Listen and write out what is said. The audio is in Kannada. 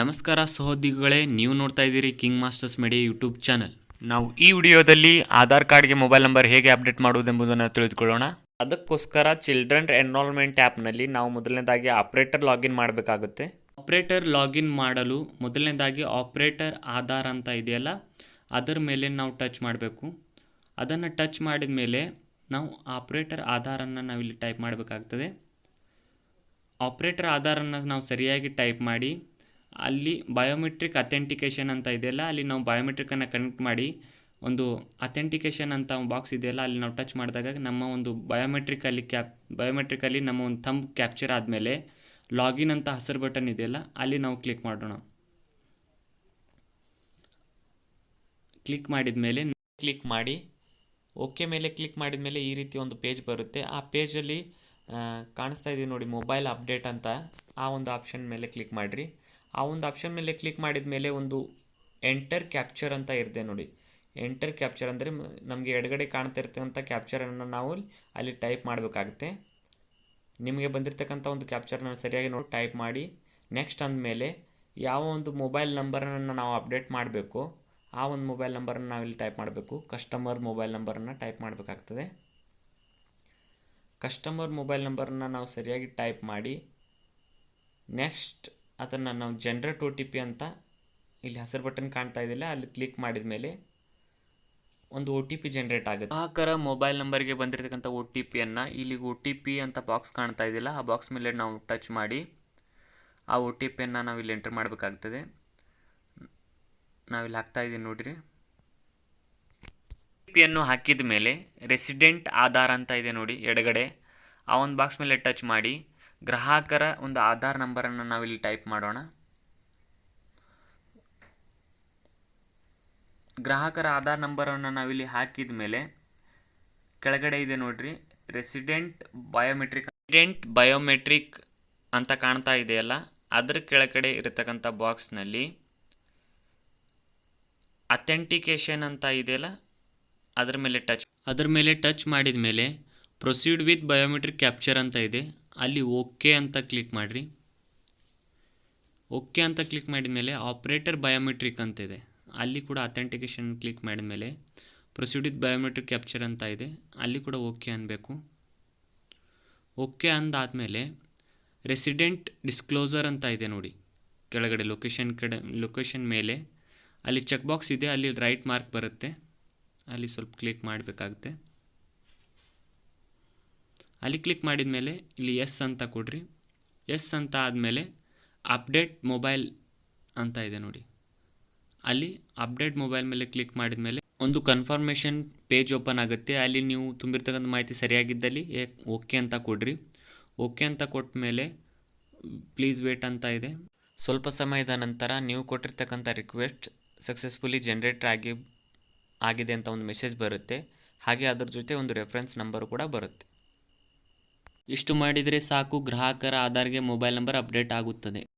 ನಮಸ್ಕಾರ ಸಹೋದ್ಯೋಗಿಗಳೇ ನೀವು ನೋಡ್ತಾ ಇದ್ದೀರಿ king masters media YouTube channel ನಾವು ಈ ವಿಡಿಯೋದಲ್ಲಿ ಆಧಾರ್ ಕಾರ್ಡ್ಗೆ ಮೊಬೈಲ್ ನಂಬರ್ ಹೇಗೆ ಅಪ್ಡೇಟ್ ಮಾಡುವುದೆಂಬುದನ್ನು ತಿಳಿದುಕೊಳ್ಳೋಣ. ಅದಕ್ಕೋಸ್ಕರ ಚಿಲ್ಡ್ರನ್ ಎನ್ರೋಲ್ಮೆಂಟ್ ಆ್ಯಪ್ನಲ್ಲಿ ನಾವು ಮೊದಲನೇದಾಗಿ ಆಪ್ರೇಟರ್ ಲಾಗಿನ್ ಮಾಡಬೇಕಾಗುತ್ತೆ. ಆಪ್ರೇಟರ್ ಲಾಗಿನ್ ಮಾಡಲು ಮೊದಲನೇದಾಗಿ ಆಪ್ರೇಟರ್ ಆಧಾರ್ ಅಂತ ಇದೆಯಲ್ಲ ಅದರ ಮೇಲೆ ನಾವು ಟಚ್ ಮಾಡಬೇಕು. ಅದನ್ನು ಟಚ್ ಮಾಡಿದ ಮೇಲೆ ನಾವು ಆಪ್ರೇಟರ್ ಆಧಾರನ್ನು ನಾವಿಲ್ಲಿ ಟೈಪ್ ಮಾಡಬೇಕಾಗ್ತದೆ. ಆಪ್ರೇಟರ್ ಆಧಾರನ್ನು ನಾವು ಸರಿಯಾಗಿ ಟೈಪ್ ಮಾಡಿ ಅಲ್ಲಿ ಬಯೋಮೆಟ್ರಿಕ್ ಅಥೆಂಟಿಕೇಷನ್ ಅಂತ ಇದೆಯಲ್ಲ, ಅಲ್ಲಿ ನಾವು ಬಯೋಮೆಟ್ರಿಕನ್ನು ಕನೆಕ್ಟ್ ಮಾಡಿ ಒಂದು ಅಥೆಂಟಿಕೇಷನ್ ಅಂತ ಬಾಕ್ಸ್ ಇದೆಯಲ್ಲ, ಅಲ್ಲಿ ನಾವು ಟಚ್ ಮಾಡಿದಾಗ ನಮ್ಮ ಒಂದು ಬಯೋಮೆಟ್ರಿಕಲ್ಲಿ ಕ್ಯಾಪ್ ಬಯೋಮೆಟ್ರಿಕಲ್ಲಿ ನಮ್ಮ ಒಂದು ಥಂಬ್ ಕ್ಯಾಪ್ಚರ್ ಆದಮೇಲೆ ಲಾಗಿನ್ ಅಂತ ಹಸಿರು ಬಟನ್ ಇದೆಯಲ್ಲ, ಅಲ್ಲಿ ನಾವು ಕ್ಲಿಕ್ ಮಾಡೋಣ. ಕ್ಲಿಕ್ ಮಾಡಿದ ಮೇಲೆ ಕ್ಲಿಕ್ ಮಾಡಿ ಓಕೆ ಮೇಲೆ ಕ್ಲಿಕ್ ಮಾಡಿದ ಮೇಲೆ ಈ ರೀತಿ ಒಂದು ಪೇಜ್ ಬರುತ್ತೆ. ಆ ಪೇಜಲ್ಲಿ ಕಾಣಿಸ್ತಾ ಇದೆ ನೋಡಿ ಮೊಬೈಲ್ ಅಪ್ಡೇಟ್ ಅಂತ ಆ ಒಂದು ಆಪ್ಷನ್ ಮೇಲೆ ಕ್ಲಿಕ್ ಮಾಡಿರಿ. ಆ ಒಂದು ಆಪ್ಷನ್ ಮೇಲೆ ಕ್ಲಿಕ್ ಮಾಡಿದ ಮೇಲೆ ಒಂದು ಎಂಟರ್ ಕ್ಯಾಪ್ಚರ್ ಅಂತ ಇರುತ್ತೆ ನೋಡಿ. ಎಂಟರ್ ಕ್ಯಾಪ್ಚರ್ ಅಂದರೆ ನಮಗೆ ಎಡಗಡೆ ಕಾಣ್ತಾ ಇರ್ತಕ್ಕಂಥ ಕ್ಯಾಪ್ಚರನ್ನು ನಾವು ಅಲ್ಲಿ ಟೈಪ್ ಮಾಡಬೇಕಾಗುತ್ತೆ. ನಿಮಗೆ ಬಂದಿರತಕ್ಕಂಥ ಒಂದು ಕ್ಯಾಪ್ಚರ್ನ ಸರಿಯಾಗಿ ನೋಡಿ ಟೈಪ್ ಮಾಡಿ. ನೆಕ್ಸ್ಟ್ ಅಂದಮೇಲೆ ಯಾವ ಒಂದು ಮೊಬೈಲ್ ನಂಬರನ್ನು ನಾವು ಅಪ್ಡೇಟ್ ಮಾಡಬೇಕು, ಆ ಒಂದು ಮೊಬೈಲ್ ನಂಬರನ್ನು ನಾವಿಲ್ಲಿ ಟೈಪ್ ಮಾಡಬೇಕು. ಕಸ್ಟಮರ್ ಮೊಬೈಲ್ ನಂಬರನ್ನು ಟೈಪ್ ಮಾಡಬೇಕಾಗ್ತದೆ. ಕಸ್ಟಮರ್ ಮೊಬೈಲ್ ನಂಬರನ್ನು ನಾವು ಸರಿಯಾಗಿ ಟೈಪ್ ಮಾಡಿ. ನೆಕ್ಸ್ಟ್ ಅದನ್ನು ನಾವು ಜನ್ರೇಟ್ ಒ ಟಿ ಪಿ ಅಂತ ಇಲ್ಲಿ ಹಸಿರು ಬಟನ್ ಕಾಣ್ತಾ ಇದೆಯಲ್ಲ ಅಲ್ಲಿ ಕ್ಲಿಕ್ ಮಾಡಿದ ಮೇಲೆ ಒಂದು ಒ ಟಿ ಪಿ ಜನ್ರೇಟ್ ಆಗುತ್ತೆ. ಗ್ರಾಹಕರ ಮೊಬೈಲ್ ನಂಬರ್ಗೆ ಬಂದಿರತಕ್ಕಂಥ ಒ ಟಿ ಪಿಯನ್ನು ಇಲ್ಲಿಗೆ ಒ ಟಿ ಪಿ ಅಂತ ಬಾಕ್ಸ್ ಕಾಣ್ತಾ ಇದೆಯಲ್ಲ ಆ ಬಾಕ್ಸ್ ಮೇಲೆ ನಾವು ಟಚ್ ಮಾಡಿ, ಆ ಒ ಟಿ ಪಿಯನ್ನು ನಾವು ಇಲ್ಲಿ ಎಂಟರ್ ಮಾಡಬೇಕಾಗ್ತದೆ. ನಾವಿಲ್ಲಿ ಹಾಕ್ತಾ ಇದ್ದೀವಿ ನೋಡಿರಿ. ಒ ಟಿ ಪಿಯನ್ನು ಹಾಕಿದ ಮೇಲೆ ರೆಸಿಡೆಂಟ್ ಆಧಾರ್ ಅಂತ ಇದೆ ನೋಡಿ ಎಡಗಡೆ, ಆ ಒಂದು ಬಾಕ್ಸ್ ಮೇಲೆ ಟಚ್ ಮಾಡಿ ಗ್ರಾಹಕರ ಒಂದು ಆಧಾರ್ ನಂಬರನ್ನು ನಾವಿಲ್ಲಿ ಟೈಪ್ ಮಾಡೋಣ. ಗ್ರಾಹಕರ ಆಧಾರ್ ನಂಬರನ್ನು ನಾವಿಲ್ಲಿ ಹಾಕಿದ ಮೇಲೆ ಕೆಳಗಡೆ ಇದೆ ನೋಡ್ರಿ. ರೆಸಿಡೆಂಟ್ ಬಯೋಮೆಟ್ರಿಕ್ ರೆಸಿಡೆಂಟ್ ಬಯೋಮೆಟ್ರಿಕ್ ಅಂತ ಕಾಣ್ತಾ ಇದೆಯಲ್ಲ, ಅದರ ಕೆಳಗಡೆ ಇರತಕ್ಕಂಥ ಬಾಕ್ಸ್ನಲ್ಲಿ ಅಥೆಂಟಿಕೇಷನ್ ಅಂತ ಇದೆಯಲ್ಲ, ಅದರ ಮೇಲೆ ಟಚ್ ಅದರ ಮೇಲೆ ಟಚ್ ಮಾಡಿದ ಮೇಲೆ ಪ್ರೊಸೀಡ್ ವಿತ್ ಬಯೋಮೆಟ್ರಿಕ್ ಕ್ಯಾಪ್ಚರ್ ಅಂತ ಇದೆ. ಅಲ್ಲಿ ಓಕೆ ಅಂತ ಕ್ಲಿಕ್ ಮಾಡಿರಿ. ಓಕೆ ಅಂತ ಕ್ಲಿಕ್ ಮಾಡಿದ ಮೇಲೆ ಆಪ್ರೇಟರ್ ಬಯೋಮೆಟ್ರಿಕ್ ಅಂತ ಇದೆ. ಅಲ್ಲಿ ಕೂಡ ಅಥೆಂಟಿಕೇಷನ್ ಕ್ಲಿಕ್ ಮಾಡಿದ ಮೇಲೆ ಪ್ರೊಸೀಡ್ ವಿತ್ ಬಯೋಮೆಟ್ರಿಕ್ ಕ್ಯಾಪ್ಚರ್ ಅಂತ ಇದೆ. ಅಲ್ಲಿ ಕೂಡ ಓಕೆ ಅನ್ನಬೇಕು ಓಕೆ ಅಂದಾದಮೇಲೆ ರೆಸಿಡೆಂಟ್ ಡಿಸ್ಕ್ಲೋಸರ್ ಅಂತ ಇದೆ ನೋಡಿ. ಕೆಳಗಡೆ ಲೊಕೇಶನ್ ಕಡೆ ಲೊಕೇಶನ್ ಮೇಲೆ. ಅಲ್ಲಿ ಚೆಕ್ ಬಾಕ್ಸ್ ಇದೆ, ಅಲ್ಲಿ ರೈಟ್ ಮಾರ್ಕ್ ಬರುತ್ತೆ. ಅಲ್ಲಿ ಸ್ವಲ್ಪ ಕ್ಲಿಕ್ ಮಾಡಬೇಕಾಗುತ್ತೆ. ಅಲ್ಲಿ ಕ್ಲಿಕ್ ಮಾಡಿದ ಮೇಲೆ ಇಲ್ಲಿ ಎಸ್ ಅಂತ ಕೊಡ್ರಿ. ಎಸ್ ಅಂತ ಆದಮೇಲೆ ಅಪ್ಡೇಟ್ ಮೊಬೈಲ್ ಅಂತ ಇದೆ ನೋಡಿ. ಅಲ್ಲಿ ಅಪ್ಡೇಟ್ ಮೊಬೈಲ್ ಮೇಲೆ ಕ್ಲಿಕ್ ಮಾಡಿದ ಮೇಲೆ ಒಂದು ಕನ್ಫರ್ಮೇಷನ್ ಪೇಜ್ ಓಪನ್ ಆಗುತ್ತೆ. ಅಲ್ಲಿ ನೀವು ತುಂಬಿರ್ತಕ್ಕಂಥ ಮಾಹಿತಿ ಸರಿಯಾಗಿದ್ದಲ್ಲಿ ಓಕೆ ಅಂತ ಕೊಡ್ರಿ. ಓಕೆ ಅಂತ ಕೊಟ್ಟ ಮೇಲೆ ಪ್ಲೀಸ್ ವೇಟ್ ಅಂತ ಇದೆ. ಸ್ವಲ್ಪ ಸಮಯದ ನಂತರ ನೀವು ಕೊಟ್ಟಿರ್ತಕ್ಕಂಥ ರಿಕ್ವೆಸ್ಟ್ ಸಕ್ಸಸ್ಫುಲಿ ಜನ್ರೇಟ್ ಆಗಿ, ಆಗಿದೆ ಅಂತ ಒಂದು ಮೆಸೇಜ್ ಬರುತ್ತೆ. ಹಾಗೆ ಅದರ ಜೊತೆ ಒಂದು ರೆಫರೆನ್ಸ್ ನಂಬರು ಕೂಡ ಬರುತ್ತೆ. ಇಷ್ಟು ಮಾಡಿದರೆ ಸಾಕು ಗ್ರಾಹಕರ ಆಧಾರ್ಗೆ ಮೊಬೈಲ್ ನಂಬರ್ ಅಪ್ಡೇಟ್ ಆಗುತ್ತದೆ.